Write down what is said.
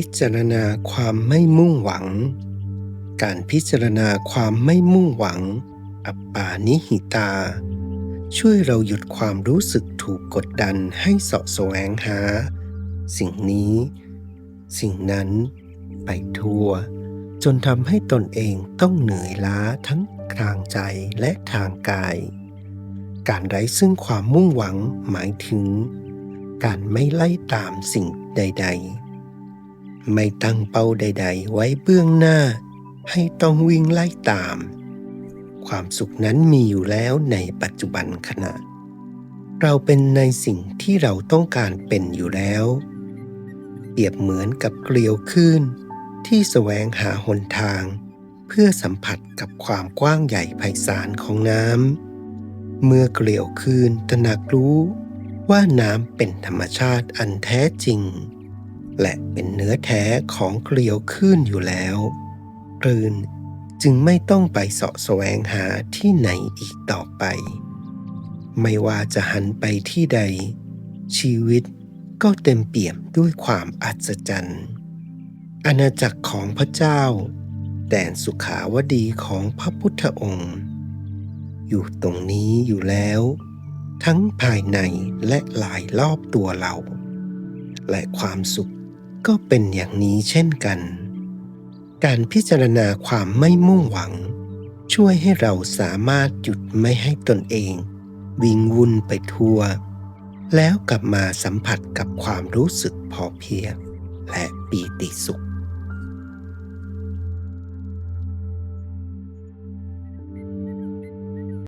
พิจารณาความไม่มุ่งหวัง การพิจารณาความไม่มุ่งหวัง อัปปานิหิตา ช่วยเราหยุดความรู้สึกถูกกดดันให้เสาะแสวงหา สิ่งนี้ สิ่งนั้น ไปทั่ว จนทำให้ตนเองต้องเหนื่อยล้าทั้งทางใจและทางกาย การไร้ซึ่งความมุ่งหวังหมายถึง การไม่ไล่ตามสิ่งใด ๆ ไม่ตั้งเป้าใด ๆ ไว้เบื้องหน้า ให้ต้องวิ่งไล่ตาม ความสุขนั้นมีอยู่แล้วในปัจจุบันขณะ เราเป็นในสิ่งที่เราต้องการเป็นอยู่แล้วเปรียบเหมือนกับเกลียวคลื่นที่แสวงหาหนทาง เพื่อสัมผัสกับความกว้างใหญ่ไพศาลของน้ำ เมื่อเกลียวคลื่นตระหนักรู้ว่าน้ำเป็นธรรมชาติอันแท้จริง และเป็นเนื้อแท้ของเกลียวคลื่นอยู่แล้วคลื่นจึงไม่ต้องไปเสาะแสวงหาที่ไหนอีกต่อไป ไม่ว่าจะหันไปที่ใด ชีวิตก็เต็มเปี่ยมด้วยความอัศจรรย์อาณาจักรของพระเจ้า แดนสุขาวดีของพระพุทธองค์ อยู่ตรงนี้อยู่แล้ว ทั้งภายในและหลายรอบตัวเรา และความสุข ก็เป็นอย่างนี้เช่นกัน การพิจารณาความไม่มุ่งหวัง ช่วยให้เราสามารถหยุดไม่ให้ตนเอง วิงวุ่นไปทั่ว แล้วกลับมาสัมผัสกับความรู้สึกพอเพียงและปีติสุข